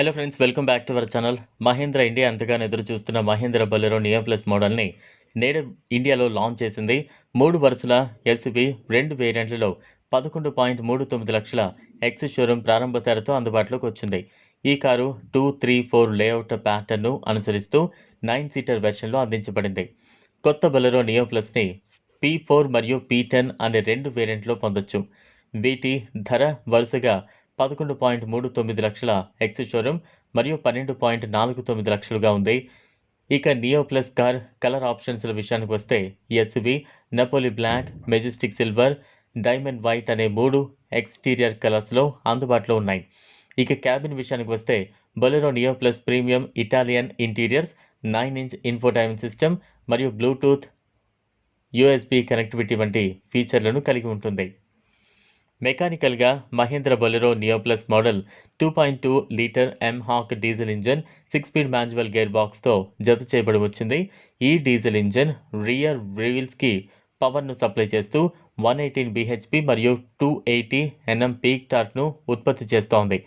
Hello friends welcome back to our channel Mahindra India అంతగానో ఎదురు చూస్తున్న Mahindra Bolero neo plus మోడల్ని నేడు ఇండియాలో లాంచ్ చేసింది. మూడు వరుసల ఎస్యువి రెండు వేరియంట్లలో పదకొండు పాయింట్ మూడు తొమ్మిది లక్షల ఎక్స్ షోరూమ్ ప్రారంభ ధరతో అందుబాటులోకి వచ్చింది. ఈ car two three four layout ప్యాటర్న్ను అనుసరిస్తూ నైన్ సీటర్ వెర్షన్లో అందించబడింది. కొత్త బొలెరో నియో ప్లస్ని పీ ఫోర్ మరియు పీ టెన్ అనే రెండు వేరియంట్లో పొందొచ్చు. వీటి ధర వరుసగా పదకొండు పాయింట్ మూడు తొమ్మిది లక్షల ఎక్స్ షోరూమ్ మరియు పన్నెండు పాయింట్ నాలుగు తొమ్మిది లక్షలుగా ఉంది. ఇక నియో ప్లస్ కార్ కలర్ ఆప్షన్స్ల విషయానికి వస్తే SV Napoli black majestic silver diamond white అనే మూడు ఎక్స్టీరియర్ కలర్స్లో అందుబాటులో ఉన్నాయి. ఇక క్యాబిన్ విషయానికి వస్తే Bolero Neo Plus premium Italian interiors nine inch infotain system మరియు బ్లూటూత్ యూఎస్బి కనెక్టివిటీ వంటి ఫీచర్లను కలిగి ఉంటుంది. మెకానికల్గా Mahindra Bolero Neo Plus model two point two litre mHawk diesel engine six speed manual gear బాక్స్తో జత చేయబడి వచ్చింది. ఈ డీజిల్ ఇంజన్ రియర్ వీల్స్కి పవర్ను సప్లై చేస్తూ వన్ ఎయిటీన్ బీహెచ్పి మరియు టూ ఎయిటీ ఎన్ఎం పీక్ టార్క్ను ఉత్పత్తి చేస్తోంది.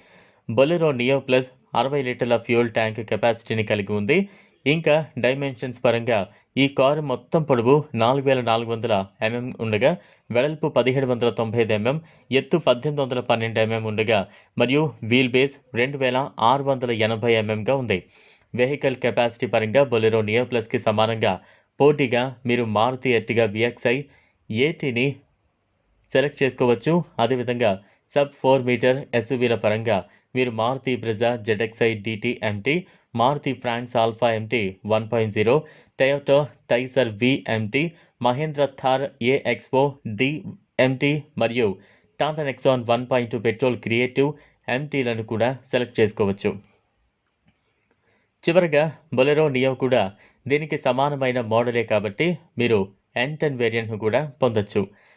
బొలెరో నియో ప్లస్ అరవై లీటర్ల ఫ్యూయల్ ట్యాంక్ కెపాసిటీని కలిగి ఉంది. ఇంకా డైమెన్షన్స్ పరంగా ఈ కారు మొత్తం పొడవు నాలుగు వేల నాలుగు వందల ఎంఎం ఉండగా వెడల్పు పదిహేడు వందల తొంభై ఐదు ఎంఎం ఎత్తు పద్దెనిమిది వందల పన్నెండు ఎంఎం ఉండగా మరియు వీల్ బేస్ రెండు వేల ఆరు వందల ఎనభై ఎంఎంగా ఉంది. వెహికల్ కెపాసిటీ పరంగా బొలెరో నియో ప్లస్కి సమానంగా పోటీగా మీరు మారుతి ఎర్టిగా విఎక్స్ఐ ఏటీని సెలెక్ట్ చేసుకోవచ్చు. అదేవిధంగా సబ్ ఫోర్ మీటర్ ఎస్యువీల పరంగా మీరు Maruti Brezza ZXI DT MT Maruti Fronx Alpha MT one point zero Toyota Taisor V MT Mahindra Thar A XO D MT మరియు Tata Nexon one point two petrol creative ఎంటీలను కూడా select చేసుకోవచ్చు. చివరగా Bolero neo కూడా దీనికి సమానమైన మోడలే కాబట్టి మీరు ఎన్ ten వేరియంట్ను కూడా పొందొచ్చు.